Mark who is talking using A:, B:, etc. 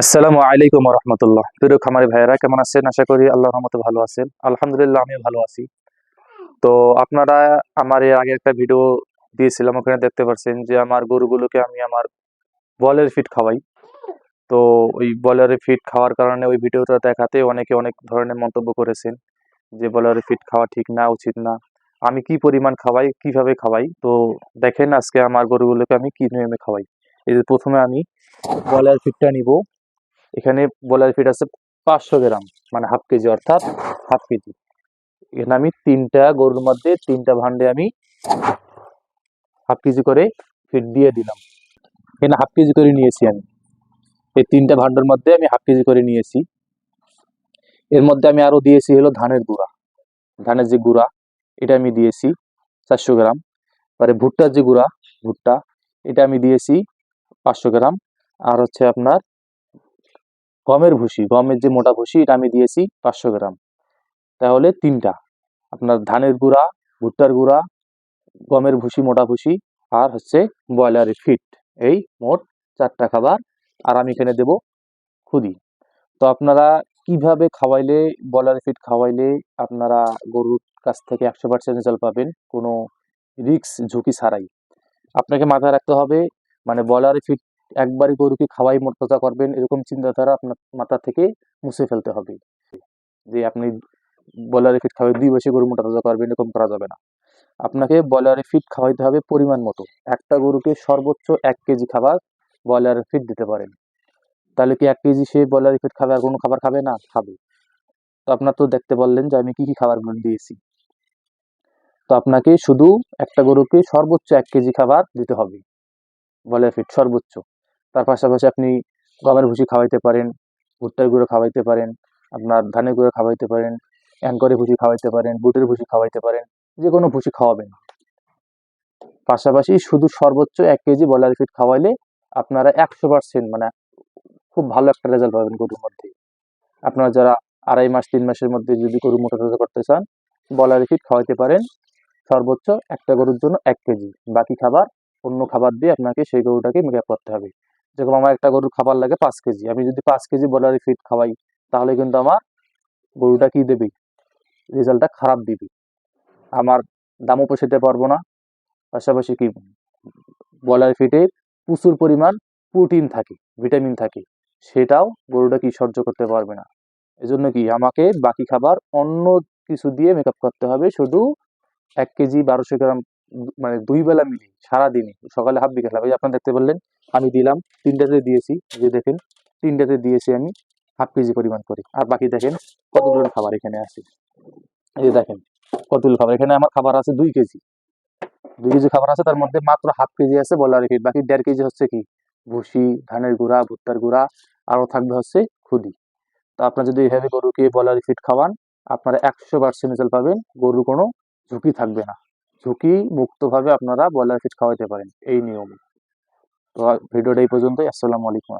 A: আসসালামু আলাইকুম রহমতুল্লাহ প্রিয় খামারি ভাইয়েরা, কেমন আছেন? আশা করি আল্লাহর রহমতে ভালো আছেন। আলহামদুলিল্লাহ, আমিও ভালো আছি। তো আপনারা আমার এর আগে একটা ভিডিও দিয়েছিলাম, ওখানে দেখতে পাচ্ছেন যে আমার গরুগুলোকে আমি আমার বলের ফিট খাওয়াই। তো ওই বলের ফিট খাওয়ার কারণে ওই ভিডিওটা দেখাতে অনেকে অনেক ধরনের মন্তব্য করেছেন যে বলের ফিট খাওয়া ঠিক না, উচিত না। আমি কি পরিমাণ খাওয়াই, কীভাবে খাওয়াই? তো দেখেন আজকে আমার গরুগুলোকে আমি কি নিয়মে খাওয়াই। এই যে প্রথমে আমি বলের ফিটটা নিব। এখানে বলার ফিট আছে পাঁচশো গ্রাম মানে হাফ কেজি অর্থাৎ হাফ কেজি। এখানে আমি তিনটা গরুর মধ্যে তিনটা ভান্ডে আমি হাফ কেজি করে ফিট দিয়ে দিলাম। এখানে হাফ কেজি করে নিয়েছি আমি। এই তিনটা ভান্ডের মধ্যে আমি হাফ কেজি করে নিয়েছি। এর মধ্যে আমি আরও দিয়েছি হলো ধানের গুঁড়া। ধানের যে গুঁড়া, এটা আমি দিয়েছি চারশো গ্রাম। পরে ভুট্টার যে গুঁড়া, ভুট্টা, এটা আমি দিয়েছি পাঁচশো গ্রাম। আর হচ্ছে আপনার গমের ভুসি, গমের যে মোটা ভুসি, এটা আমি দিয়েছি পাঁচশো গ্রাম। তাহলে তিনটা। আপনার ধানের গুঁড়া, ভুট্টার গুঁড়া, গমের ভুসি, মোটা ভুসি, আর হচ্ছে ব্রয়লারের ফিট। এই মোট চারটা খাবার। আর আমি এখানে দেব খুদি। তো আপনারা কীভাবে খাওয়াইলে ব্রয়লারের ফিট খাওয়াইলে আপনারা গরুর কাছ থেকে একশো পার্সেন্ট রেজাল্ট পাবেন? কোনো রিক্স ঝুঁকি ছাড়াই। আপনাকে মাথায় রাখতে হবে মানে ব্রয়লারের ফিট একবারই গরুকে খাওয়াই মোটা করবেন, এরকম চিন্তাধারা আপনার মাথা থেকে মুছে ফেলতে হবে। যে আপনি ব্রয়লারের ফিট খাওয়াই, দুই বছর গরু মোটা করবেন, এরকম করা যাবে না। আপনাকে ব্রয়লারের ফিট খাওয়াইতে হবে পরিমাণ মতো। একটা গরুকে সর্বোচ্চ এক কেজি খাবার ব্রয়লারের ফিট দিতে পারেন। তাহলে কি এক কেজি সে ব্রয়লারের ফিট খাবে আর কোনো খাবার খাবে? না, খাবে। তো আপনার তো দেখতে বললেন যে আমি কি কি খাবারগুলো দিয়েছি। তো আপনাকে শুধু একটা গরুকে সর্বোচ্চ এক কেজি খাবার দিতে হবে। ব্রয়লার ফিট সর্বোচ্চ। তার পাশাপাশি আপনি গমের ভুসি খাওয়াইতে পারেন, ভুট্টার গুঁড়ো খাওয়াইতে পারেন, আপনার ধানের গুঁড়ো খাওয়াইতে পারেন অ্যাঙ্করের ভুসি খাওয়াইতে পারেন, বুটের ভুসি খাওয়াইতে পারেন যে কোনো ভুসি খাওয়াবেন। পাশাপাশি শুধু সর্বোচ্চ এক কেজি ব্রয়লার ফিট খাওয়াইলে আপনারা একশো পার্সেন্ট মানে খুব ভালো একটা রেজাল্ট পাবেন গরুর মধ্যে। আপনারা যারা আড়াই মাস, তিন মাসের মধ্যে যদি গরু মোটা তাজা করতে চান, ব্রয়লার ফিট খাওয়াইতে পারেন সর্বোচ্চ একটা গরুর জন্য এক কেজি। বাকি খাবার অন্য খাবার দিয়ে আপনাকে সেই গরুটাকে মেকআপ করতে হবে। যেরকম আমার একটা গরুর খাবার লাগে পাঁচ কেজি। আমি যদি পাঁচ কেজি ব্রয়লার ফিট খাওয়াই, তাহলে কিন্তু আমার গরুটা কি দেবে? রেজাল্টটা খারাপ দিবে। আমার দামও পোষাতে পারব না, পাশাপাশি কি ব্রয়লার ফিটে প্রচুর পরিমাণ প্রোটিন থাকে ভিটামিন থাকে, সেটাও গরুটা কি সহ্য করতে পারবে না। এজন্য কি আমাকে বাকি খাবার অন্য কিছু দিয়ে মেকআপ করতে হবে, শুধু এক কেজি বারোশো গ্রাম মানে দুই বেলা মিলি সারাদিনে, সকালে হাফ বিকেল যে আপনারা দেখতে পারলেন? আমি দিলাম, তিনটাতে দিয়েছি যে দেখেন, তিনটাতে দিয়েছি আমি, হাফ কেজি পরিমাণ করে। আর বাকি দেখেন, কতগুলো খাবার এখানে আছে? এই যে দেখেন, কতগুলো খাবার, এখানে আমার খাবার আছে দুই কেজি। দুই কেজি খাবার আছে, তার মধ্যে মাত্র হাফ কেজি আছে বলার ফিট বাকি দেড় কেজি হচ্ছে কি? ভুসি, ধানের গুঁড়া, ভুট্টার গুঁড়া, আরও থাকবে হচ্ছে খুদি। তো আপনার যদি এইভাবে গরুকে বলার ফিট খাওয়ান, আপনারা একশো পার্সেন্ট রেজাল্ট পাবেন, গরুর কোনো ঝুঁকি থাকবে না। ঝুঁকি মুক্তভাবে আপনারা ব্রয়লার ফিট খাওয়াতে পারেন, এই নিয়মে। তো ভিডিওটা এই পর্যন্তই। আসসালামু আলাইকুম।